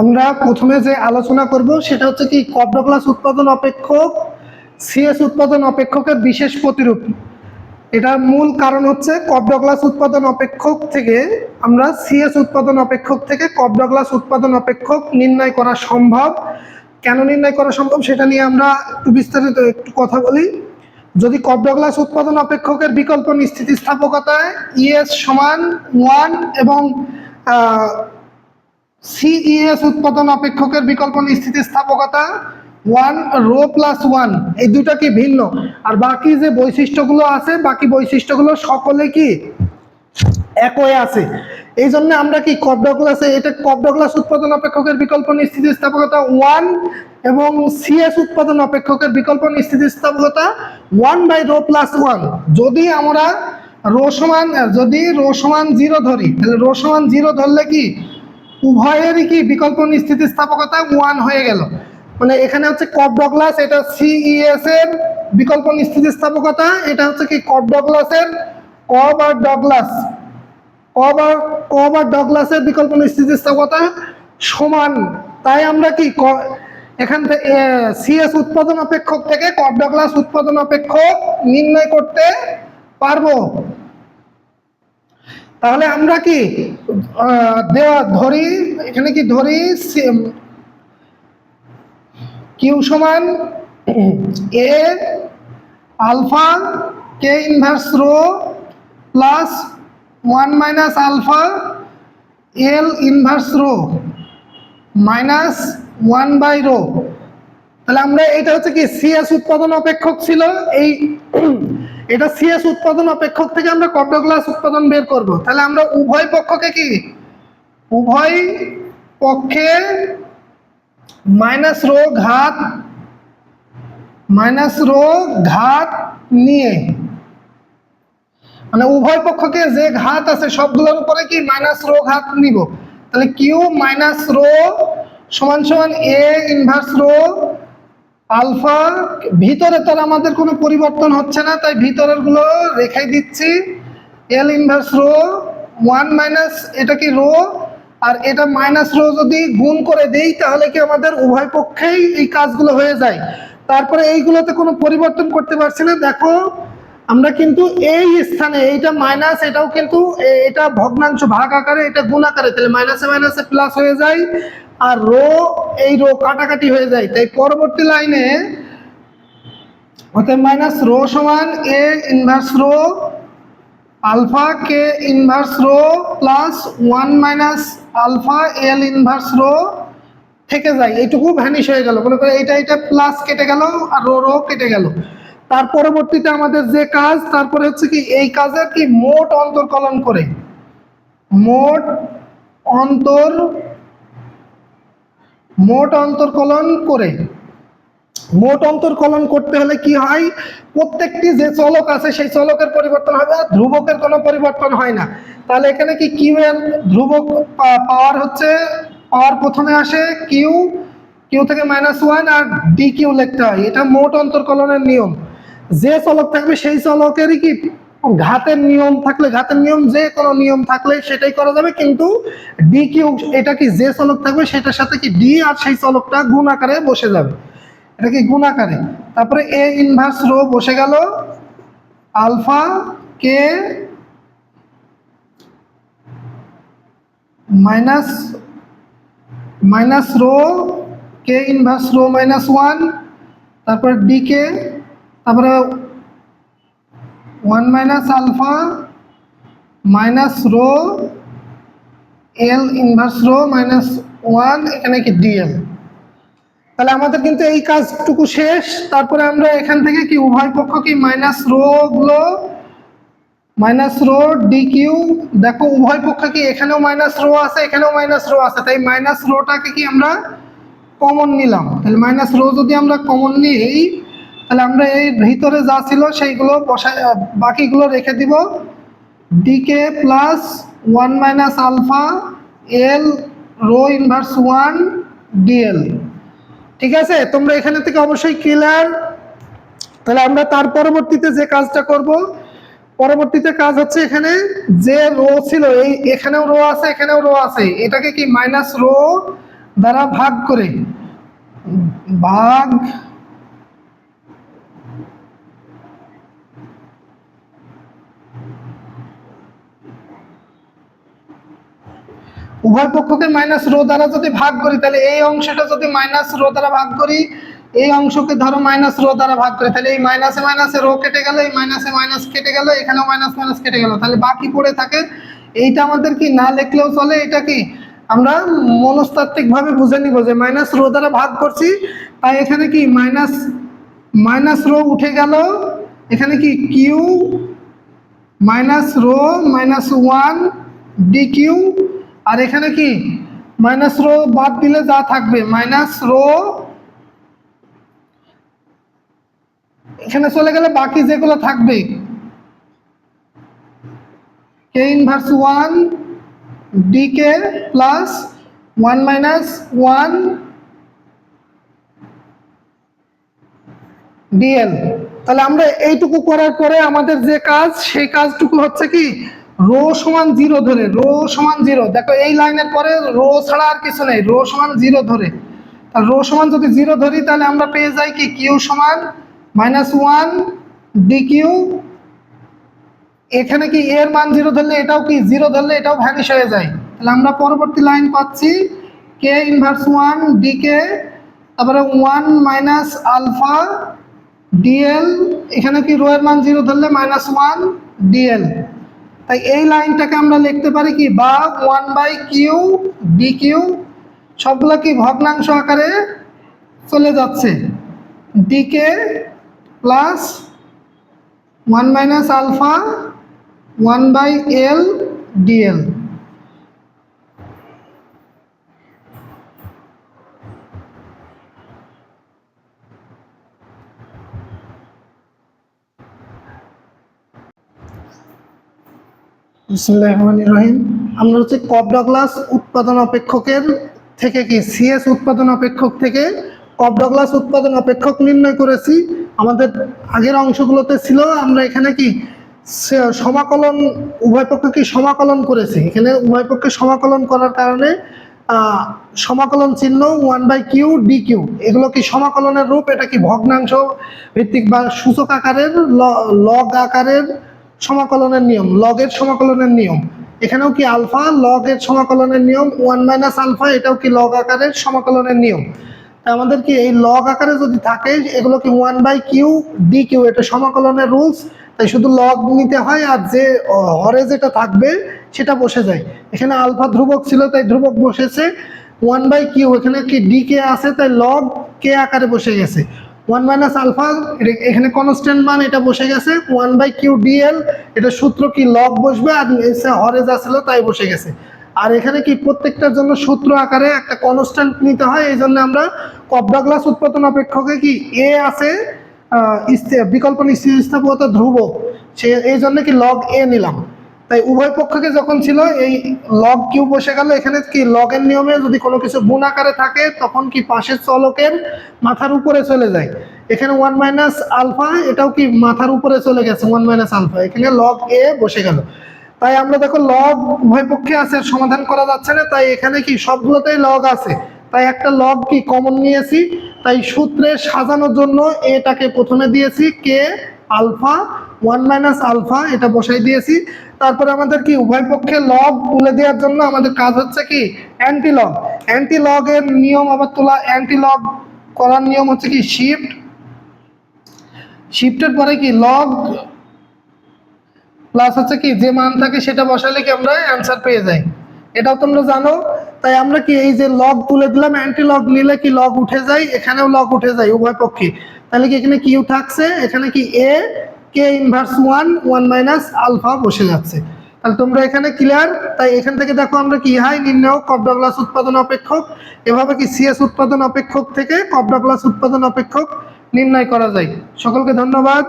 আমরা প্রথমে যে আলোচনা করব সেটা হচ্ছে কি কবডোগ্লাস উৎপাদন অপেক্ষক, সিএস উৎপাদন অপেক্ষকের বিশেষ প্রতিরূপ। এটার মূল কারণ হচ্ছে কবডোগ্লাস উৎপাদন অপেক্ষক থেকে আমরা সিএস উৎপাদন অপেক্ষক থেকে কবডোগ্লাস উৎপাদন অপেক্ষক নির্ণয় করা সম্ভব। কেন নির্ণয় করা সম্ভব সেটা নিয়ে আমরা একটু বিস্তারিত একটু কথা বলি। যদি কবডোগ্লাস উৎপাদন অপেক্ষকের বিকল্প স্থিতিস্থাপকতায় ইএস সমান ওয়ান এবং সিইএস উৎপাদন অপেক্ষকের বিকল্প স্থিতিস্থাপকতা ওয়ান রো প্লাস ওয়ান এই দুটা কি ভিন্ন? আর বাকি যে বৈশিষ্ট্যগুলো আছে, বাকি বৈশিষ্ট্যগুলো সকলে কি একই আছে? এই জন্য আমরা কি কবডোগ্লাসে এটা কবডোগ্লাস উৎপাদন অপেক্ষকের বিকল্প স্থিতিস্থাপকতা ওয়ান এবং সিএস উৎপাদন অপেক্ষকের বিকল্প স্থিতিস্থাপকতা one by rho plus one যদি আমরা রো সমান, যদি রো জিরো ধরি, তাহলে রো সমান জিরো ধরলে কি? উভয়েরই কি বিকল্প স্থিতিস্থাপকতা ওয়ান হয়ে গেল? মানে এখানে হচ্ছে কপ ডগলাস, এটা সিইএস এর বিকল্প স্থিতিস্থাপকতা, এটা হচ্ছে কি কপ ডগলাসের কব আর ডগলাস। কব আর কব আর ডগলাসের বিকল্প স্থিতিস্থাপকতা সমান। তাই আমরা কি ক- এখান থেকে সিএস উৎপাদন অপেক্ষক থেকে কপ ডগলাস উৎপাদন অপেক্ষক নির্ণয় করতে পারব? তাহলে আমরা কি দেওয়া ধরি, এখানে কি ধরি কিউ সমান A alpha K inverse rho plus one minus alpha L inverse rho minus one by rho. তাহলে আমরা, এটা হচ্ছে কি সিএস উৎপাদন অপেক্ষক ছিল, এই এটা সিএস উৎপাদন অপেক্ষক থেকে আমরা কপ্টোগ্লাস উৎপাদন বের করব। তাহলে আমরা উভয় পক্ষকে কি? উভয় পক্ষে মাইনাস রো ঘাত মাইনাস রো ঘাত নিয়ে। মানে উভয় পক্ষকে যে ঘাত আছে সবগুলোর উপরে কি মাইনাস রো ঘাত নিব। তাহলে কিউ মাইনাস রো সমান সমান এ ইনভার্স রো আলফা, ভিতরে তার আমাদের কোনো পরিবর্তন হচ্ছে না, তাই ভিতরেরগুলো রেখাই দিচ্ছি। L inverse rho one minus এটা কি রো আর এটা মাইনাস রো যদি গুণ করে দেই, তাহলে কি আমাদের উভয় পক্ষেই এই কাজগুলো হয়ে যায়। তারপরে এইগুলোতে কোনো পরিবর্তন করতে পারছি না। দেখো আমরা কিন্তু এই স্থানে, এইটা মাইনাস এটাও কিন্তু এটা ভগ্নাংশ ভাগ আকারে, এটা গুণ আকারে, তাহলে মাইনাসে মাইনাসে প্লাস হয়ে যায়, আর রো এই রো কাটাকাটি হয়ে যায়। তাই পরবর্তী লাইনে অর্থাৎ মাইনাস রো সমান A inverse rho alpha K inverse rho plus one minus alpha L inverse rho থেকে যায়। এইটুকু ভ্যানিশ হয়ে গেল। মনে করে এটা এটা প্লাস কেটে গেল, আর রো রো কেটে গেল। তার পরবর্তীতে আমাদের যে কাজ, তারপরে হচ্ছে কি এই কাজের কি মোট অন্তর্কলন করে? মোট অন্তর, মোট অন্তর্কলন করে। মোট অন্তর্কলন করতে হলে কি হয়? প্রত্যেকটি যে চলক আছে, সেই চলকের পরিবর্তন হবে আর ধ্রুবকের কোনো পরিবর্তন হয় না। তাহলে এখানে কি কিউ এর ধ্রুবক পাওয়ার হচ্ছে, পাওয়ার প্রথমে আসে কিউ কিউ থেকে মাইনাস ওয়ান আর ডি কিউ লিখতে হয়। এটা মোট অন্তর্কলনের নিয়ম। যে চলক থাকবে সেই চলকেরই কি ঘাতের নিয়ম থাকলে, ঘাতের নিয়ম যে কোনো নিয়ম থাকলে সেটাই করা যাবে, কিন্তু ডি কিউ এটা কি যে চলক থাকবে সেটার সাথে কি ডি আর সেই চলকটা গুণ আকারে বসে যাবে। এটা কি গুণ আকারে? তারপরে এ ইনভার্স রো বসে গেল alpha K minus minus rho K inverse rho minus one তারপরে ডি কে তারপরে one minus alpha minus rho L inverse rho minus one এখানে কি ডিএল তাহলে আমাদের কিন্তু এই কাজটুকু শেষ। তারপরে আমরা এখান থেকে কি উভয় পক্ষ কি মাইনাস রো গুলো মাইনাস রো ডি কিউ দেখো উভয় পক্ষ কি এখানেও মাইনাস রো আছে, এখানেও মাইনাস রো আছে। তাই মাইনাস রোটাকে কি আমরা কমন নিলাম। তাহলে মাইনাস রো যদি আমরা কমন নিই তাহলে আমরা এই ভিতরে যা ছিল সেইগুলো আহ, বাকিগুলো রেখে দিব। D K plus one minus alpha L rho inverse one D L ঠিক আছে? তোমরা এখানে থেকে অবশ্যই ক্লিয়ার তাহলে আমরা তার পরবর্তীতে যে কাজটা করব পরবর্তীতে কাজ হচ্ছে এখানে যে রো ছিল এই এখানেও রো আছে এখানেও রো আছে। এটাকে কি মাইনাস রো দ্বারা ভাগ করে ভাগ উভয় পক্ষকে মাইনাস রো দ্বারা যদি ভাগ করি, তাহলে এই অংশটা যদি মাইনাস রো দ্বারা ভাগ করি, এই অংশকে ধরো মাইনাস রো দ্বারা ভাগ করি, তাহলে এই মাইনাসে মাইনাসে রো কেটে গেল, এই মাইনাসে মাইনাস কেটে গেল, এখানেও মাইনাস মাইনাস কেটে গেল। তাহলে বাকি পড়ে থাকে, এইটা আমাদের কি না লিখলেও চলে? এটা কি? আমরা মনস্তাত্ত্বিক ভাবে বুঝে নিব যে মাইনাস রো দ্বারা ভাগ করছি, তাই এখানে কি মাইনাস মাইনাস রো উঠে গেল, এখানে কি Q minus rho minus one D Q আর এখানে কি? মাইনাস রো বাদ দিলে যা থাকবে মাইনাস রো এখানে চলে গেলে বাকি যেগুলো থাকবে K inverse one D K plus one minus one D L তাহলে আমরা এইটুকু করার পরে আমাদের যে কাজ, সেই কাজটুকু হচ্ছে কি? রো সমান জিরো ধরে, রো সমান জিরো। দেখো, এই লাইনের পরে রো ছাড়া আর কিছু নেই, রো সমান জিরো ধরে। আর রো সমান যদি জিরো ধরি, তাহলে আমরা পেয়ে যাই কি? কিউ সমান মাইনাস ওয়ান ডি কিউ এখানে কি এর মান জিরো ধরলে এটাও কি? জিরো ধরলে এটাও ভ্যানিশ হয়ে যায়। তাহলে আমরা পরবর্তী লাইন পাচ্ছি, K inverse one D K তারপরে ওয়ান মাইনাস আলফা ডিএল এখানে কি রো এর মান জিরো ধরলে মাইনাস ওয়ান ডিএল তাই এই লাইনটাকে আমরা লিখতে পারি কি বা one by Q D Q, সবগুলো কি ভগ্নাংশ আকারে চলে যাচ্ছে। D K plus one minus alpha one by L D L আমরা হচ্ছে কপ ডগলাস উৎপাদন অপেক্ষকের থেকে কি? সিএস উৎপাদন অপেক্ষক থেকে কপ ডগলাস উৎপাদন অপেক্ষক নির্ণয় করেছি। আমাদের আগের অংশগুলোতে ছিল, আমরা এখানে কি? সমাকলন, উভয় পক্ষকে সমাকলন করেছি। এখানে উভয় পক্ষে সমাকলন করার কারণে সমাকলন চিহ্ন one by Q D Q এগুলো কি সমাকলনের রূপ? এটা কি ভগ্নাংশ ভিত্তিক বা সূচক আকারের লগ আকারের সমাকলনের নিয়ম, লগের সমাকলনের নিয়ম। এখানেও কি আলফা, লগের সমাকলনের নিয়ম, ওয়ান মাইনাস আলফা, এটাও কি লগ আকারের সমাকলনের নিয়ম? আমাদের কি এই লগ আকারে যদি থাকে, এগুলো কি one by Q, D Q, এটা সমাকলনের রুলস, তাই শুধু লগ নিতে হয় আর যে হরে যেটা থাকবে, সেটা বসে যায়। এখানে আলফা ধ্রুবক ছিল, তাই ধ্রুবক বসেছে। ওয়ান বাই কিউ, এখানে কি ডি কে আছে, তাই লগ কে আকারে বসে গেছে। ওয়ান মাইনাস আলফা এখানে কনস্ট্যান্ট মান এটা বসে গেছে। ওয়ান বাই কিউ ডিএল এটা সূত্র কি লগ বসবে? আর হরে যা ছিল তাই বসে গেছে। আর এখানে কি প্রত্যেকটার জন্য সূত্র আকারে একটা কনস্ট্যান্ট নিতে হয়? এই জন্য আমরা কবডাগ্লাস উৎপাদন অপেক্ষকে কি এ আছে বিকল্প স্থিতিস্থাপকতা ধ্রুবক। সে, এই জন্য কি লগ এ নিলাম। তাই উভয় পক্ষকে যখন ছিল, এই লগ কিউ বসে গেল। এখানে কি লগের নিয়মে যদি কোনো কিছু গুণ আকারে থাকে, তখন কি পাশের চলকের মাথার উপরে চলে যায়? এখানে ওয়ান মাইনাস আলফা এটাও কি মাথার উপরে চলে গেছে ওয়ান মাইনাস আলফা এখানে লগ এ বসে গেল। তাই আমরা দেখো লগ উভয় পক্ষে আছে সমাধান করা যাচ্ছে না। তাই এখানে কি সবগুলোতেই লগ আছে। তাই একটা লগ কি কমন নিয়েছি। তাই সূত্রে সাজানোর জন্য এটাকে প্রথমে দিয়েছি K alpha one minus alpha, এটা বসাই দিয়েছি। তারপরে আমাদের কি, উভয় পক্ষে লগ তুলে দেওয়ার জন্য আমাদের কাজ হচ্ছে কি অ্যান্টি লগ অ্যান্টি লগের নিয়ম আবার তোলা অ্যান্টি লগ করার নিয়ম হচ্ছে কি শিফট শিফটের পরে কি লগ প্লাস হচ্ছে কি, যে মান থাকে সেটা বসালে কি আমরা অ্যান্সার পেয়ে যাই। এটাও তোমরা জানো। তাই আমরা কি এই যে লগ তুলে দিলাম অ্যান্টি লগ নিলে কি লগ উঠে যায়? এখানেও লগ উঠে যায় উভয় পক্ষে তাহলে কি এখানে কিউ থাকছে? এখানে কি A K inverse one one minus alpha বসে যাচ্ছে। তাহলে তোমরা এখানে ক্লিয়ার তাই এখান থেকে দেখো আমরা কি? হাই নির্ণয় কবডাগ্লাস উৎপাদন অপেক্ষক। এভাবে কি সিএস উৎপাদন অপেক্ষক থেকে কবডাগ্লাস উৎপাদন অপেক্ষক নির্ণয় করা যায়। সকলকে ধন্যবাদ।